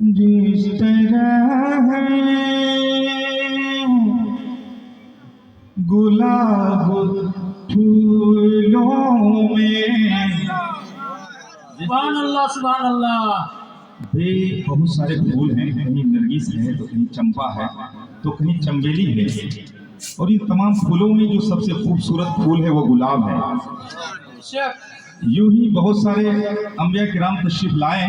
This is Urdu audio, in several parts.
جس طرح ہے گلاب پھولوں میں۔ سبحان اللہ سبحان اللہ۔ بے بہت سارے پھول ہیں کہیں نرگس ہے تو کہیں چمپا ہے تو کہیں چمبیلی ہے۔ اور یہ تمام پھولوں میں جو سب سے خوبصورت پھول ہے وہ گلاب ہے یوں ہی بہت سارے انبیاء کرام تشریف لائے۔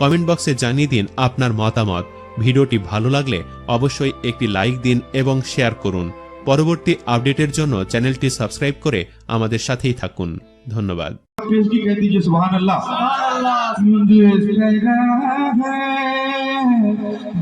কমেন্ট বক্সে জানিয়ে দিন আপনার মতামত ভিডিওটি ভালো লাগলে অবশ্যই একটি লাইক দিন এবং শেয়ার করুন পরবর্তী আপডেটের জন্য চ্যানেলটি সাবস্ক্রাইব করে আমাদের সাথেই থাকুন ধন্যবাদ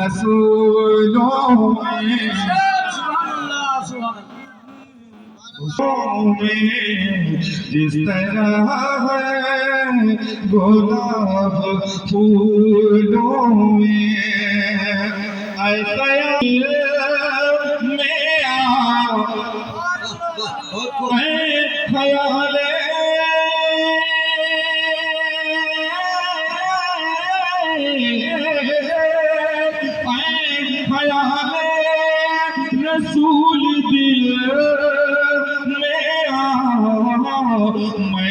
رسول جس طرح ہے گلاب پھولوں میں ایسا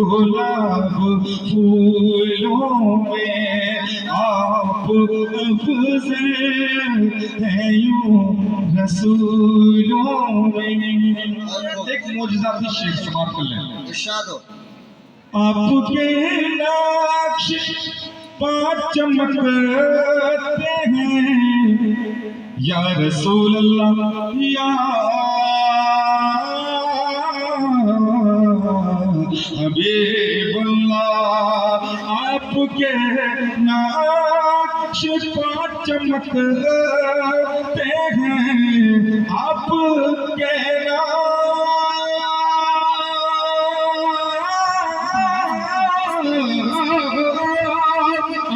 گلاب پھولوں میں آپ افضل ہیں یوں رسولوں میں۔ ایک معجزاتی شیر شمار کر لیں۔ آپ کے ناکش پاک چمکتے ہیں۔ یا رسول اللہ یا حبیب اللہ آپ کے نقش پر چمکتے ہیں آپ کے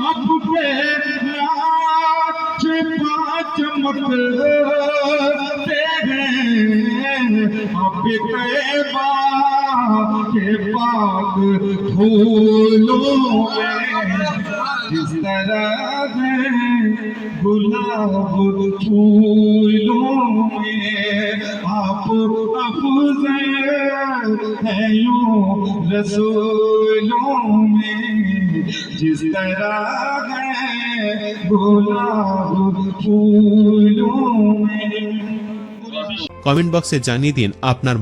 آپ کے نقش پر چمکتے ہیں آپ کے بات کے پاک پھولوں جس طرح گلاب پھولوں میں آپ افز ہیں یوں رسولوں میں جس طرح ہے گلاب پھولوں میں কমেন্ট বক্সে জানিয়ে দিন আপনার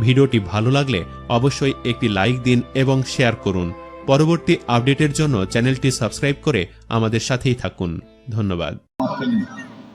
ভিডিওটি ভালো লাগলে অবশ্যই একটি লাইক দিন এবং শেয়ার করুন পরবর্তী আপডেটের জন্য চ্যানেলটি সাবস্ক্রাইব করে আমাদের সাথেই থাকুন ধন্যবাদ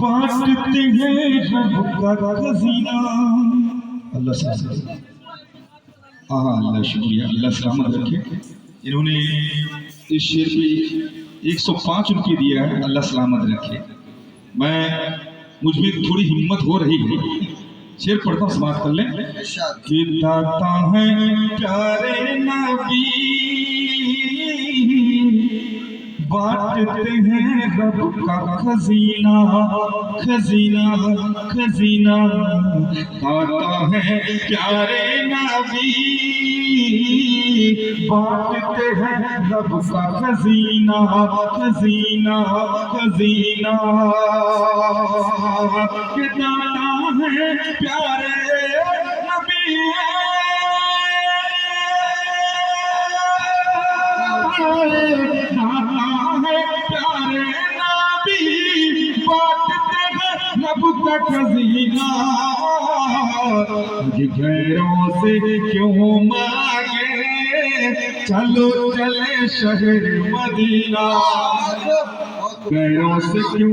بانٹتے ہیں رب کا خزینہ اللہ صاحب ہاں ہاں اللہ شکریہ۔ اللہ سلامت رکھے۔ انہوں نے اس شعر پہ ایک سو پانچ روپیے دیا ہے۔ اللہ سلامت رکھے۔ میں، مجھ میں تھوڑی ہمت ہو رہی ہے۔ شیر پڑھتا ہوں، سماعت کر لیں۔ کہ داتا ہے پیارے نبی۔ بانٹتے ہیں رب کا خزینہ خزینہ خزینہ۔ آتا ہے پیارے نبی، بانٹتے ہیں رب کا خزینہ خزینہ خزینہ۔ کہ ہے پیارے نبی پياري نبڪينا اڄ گهرو سکيون مان چلو چلي شهر مدينا گهرو س ڪيو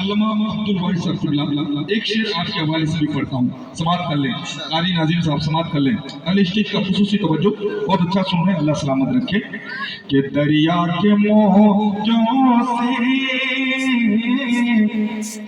علامہ عبد الوارث صاحب اللہ ایک شعر آپ کے حوالے سے بھی پڑھتا ہوں۔ سماعت کر لیں۔ قاری ناظرین صاحب، سماعت کر لیں۔ علی شیخ کا خصوصی توجہ۔ بہت اچھا سن رہے ہیں۔ اللہ سلامت رکھے۔ کہ دریا کے موجوں سے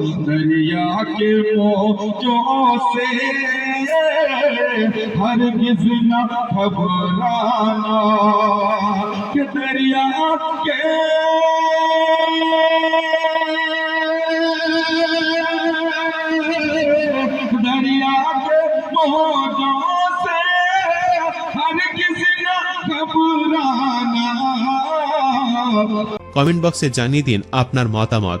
دریا کے موجوں سے ہر کس نہ خبرانا کہ دریا کے دریا کے موجوں سے ہر کس نہ خبرانا কমেন্ট বক্সে জানিয়ে দিন আপনার মতামত